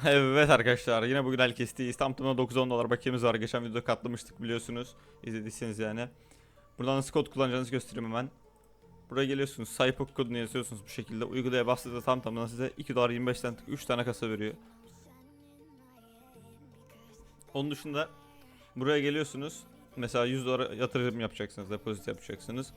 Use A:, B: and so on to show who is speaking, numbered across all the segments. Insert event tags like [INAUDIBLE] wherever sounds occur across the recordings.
A: [LAUGHS] Evet arkadaşlar yine bugün el kestiğiz. Tam tamına 9-10 dolar bakiyemiz var. Geçen videoda katlamıştık biliyorsunuz. İzlediyseniz yani. Buradan nasıl kod kullanacağınızı göstereyim hemen. Buraya geliyorsunuz. Cypok kodunu yazıyorsunuz bu şekilde. Uygulaya bastığınızda tam tamına size 2 dolar 25 cent 3 tane kasa veriyor. Onun dışında buraya geliyorsunuz. Mesela 100 dolar yatırım yapacaksınız. Depozit yapacaksınız.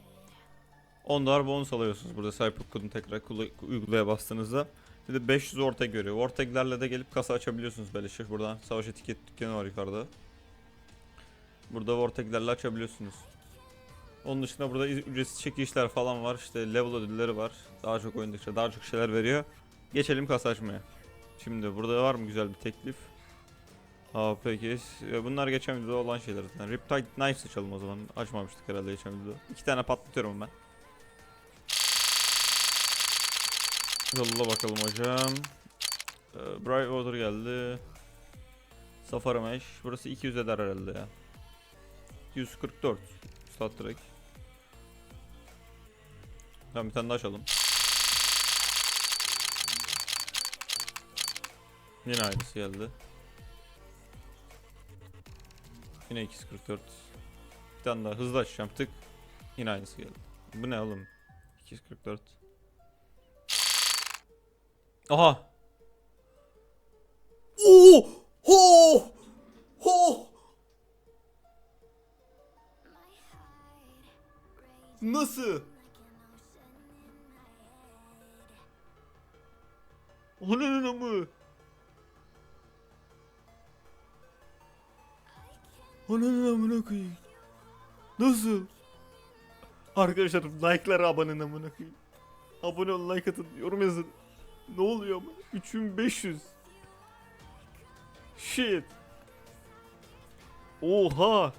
A: 10 dolar bonus alıyorsunuz burada Cypok kodunu tekrar uygulaya bastığınızda. Bir de 500 orta görüyor. Orteglerle de gelip kasa açabiliyorsunuz böyle şey. Buradan savaş etiket dükkanı var yukarıda. Burada orteglerle açabiliyorsunuz. Onun dışında burada iz- ücretsiz çekilişler falan var. İşte level ödülleri var. Daha çok oynadıkça daha çok şeyler veriyor. Geçelim kasa açmaya. Şimdi burada var mı güzel bir teklif? Aa peki. Bunlar geçen videoda olan şeyler zaten. Riptide Knives açalım o zaman. Açmamıştık herhalde geçen videoda. İki tane patlatıyorum ben. Yolla bakalım hocam. Ee, Brightwater geldi. Safari Mesh. Burası 200 eder herhalde ya. 144. Star Trek. Tamam bir tane daha açalım. Yine aynısı geldi. Yine 244. Bir tane daha hızlı açacağım tık. Yine aynısı geldi. Bu ne oğlum? 244. Aha. Oo! Ho! Ho! Nasıl? Onun mı? Onun amına koyayım. Nasıl? Arkadaşlar like'lara abone amına koyayım. Abone olun, like atın, yorum yazın. Ne oluyor ama? 3500. Shit. Oha.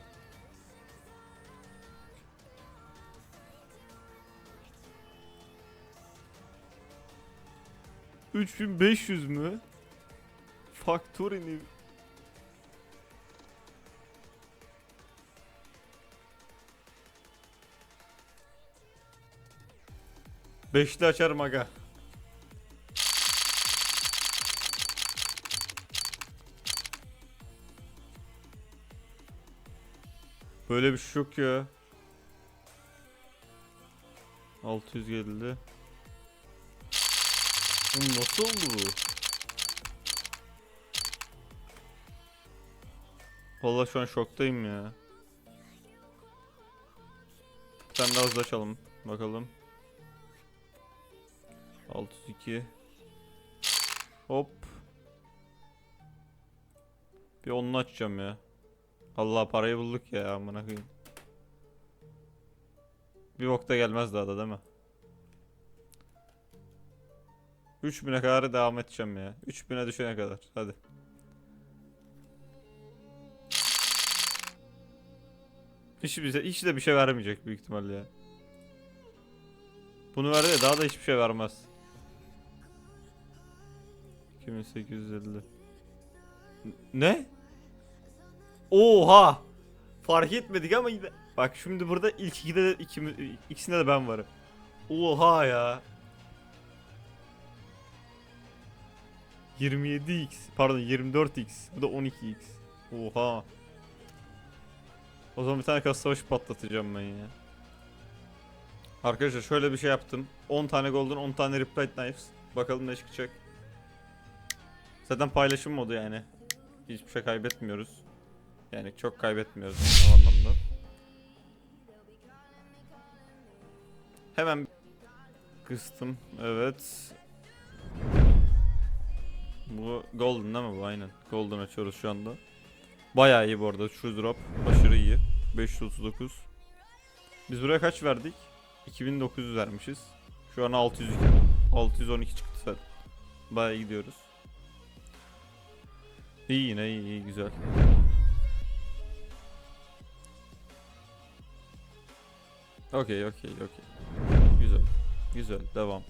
A: Üç bin beş yüz mü? Factory'ni Beşli açarım aga. Böyle bir şey yok ya. 600 geldi. Oğlum nasıl oldu bu? Vallahi şu an şoktayım ya. Daha hızlı açalım. Bakalım. 602 Hop Bir onunu açacağım ya Allah parayı bulduk ya amına koyayım Bir bokta gelmez daha da değil mi? 3000'e kadar devam edeceğim ya 3000'e düşene kadar hadi Hiç bize hiç de bir şey vermeyecek büyük ihtimalle ya. Bunu verdi ya daha da hiçbir şey vermez. 2850. N- Ne? Oha! Fark etmedik ama yine. Bak şimdi burada ilk ikide de ikimiz, ikisinde de ben varım. Oha ya. 27x pardon 24x bu da 12x. Oha. O zaman bir tane kasa savaşı patlatacağım ben ya. Arkadaşlar şöyle bir şey yaptım. 10 tane golden 10 tane replite knives. Bakalım ne çıkacak. Zaten paylaşım modu yani. Hiçbir şey kaybetmiyoruz. Yani çok kaybetmiyoruz o anlamda. Hemen kıstım. Evet. Bu golden değil mi bu? Aynen. Golden açıyoruz şu anda. Bayağı iyi bu arada. Şu drop aşırı iyi. 539. Biz buraya kaç verdik? 2900 vermişiz. Şu an 600 612 çıktı zaten. Bayağı gidiyoruz. İyi yine iyi, iyi güzel. Okey okey okey. Güzel. Güzel devam.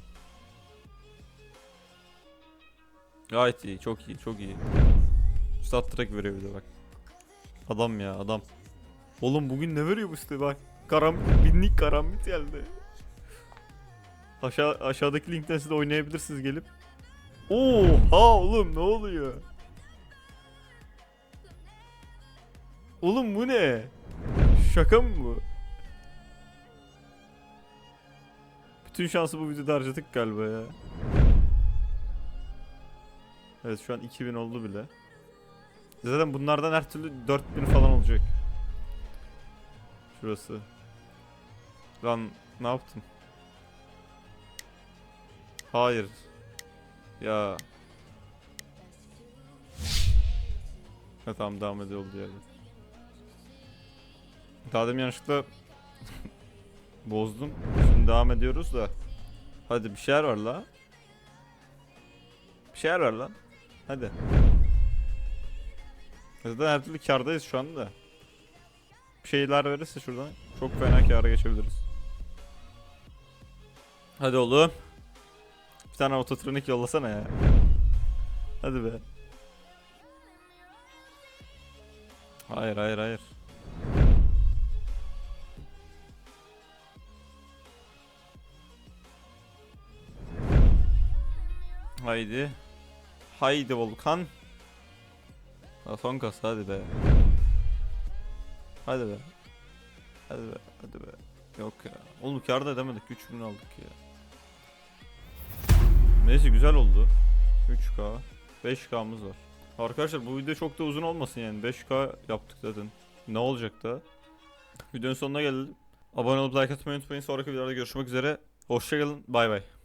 A: Gayet iyi çok iyi çok iyi. Stat track veriyor bir de bak. Adam ya adam. Oğlum bugün ne veriyor bu site bak. Karam binlik karambit geldi. Aşağı aşağıdaki linkten siz de oynayabilirsiniz gelip. Oha oğlum ne oluyor? Oğlum bu ne? Şaka mı bu? Bütün şansı bu videoda harcadık galiba ya. Evet şu an 2000 oldu bile. Zaten bunlardan her türlü 4000 falan olacak. Şurası. Lan ne yaptım? Hayır. Ya. Ha tamam devam ediyor olduğu yerde. Daha demin yanlışlıkla [LAUGHS] bozdum. Şimdi devam ediyoruz da. Hadi bir şeyler var la. Bir şeyler var lan. Hadi. Zaten her türlü kardayız şu anda. Bir şeyler verirse şuradan çok fena kâra geçebiliriz. Hadi oğlum. Bir tane ototronik yollasana ya. Hadi be. Hayır hayır hayır. Haydi. Haydi Volkan. Ha, son kas hadi be. Hadi be. Hadi be. Hadi be. Yok ya. Oğlum da edemedik. 3000 aldık ya. Neyse güzel oldu. 3K. 5K'mız var. Arkadaşlar bu video çok da uzun olmasın yani. 5K yaptık zaten. Ne olacak da? Videonun sonuna geldim. Abone olup like atmayı unutmayın. Sonraki videolarda görüşmek üzere. Hoşçakalın. Bay bay.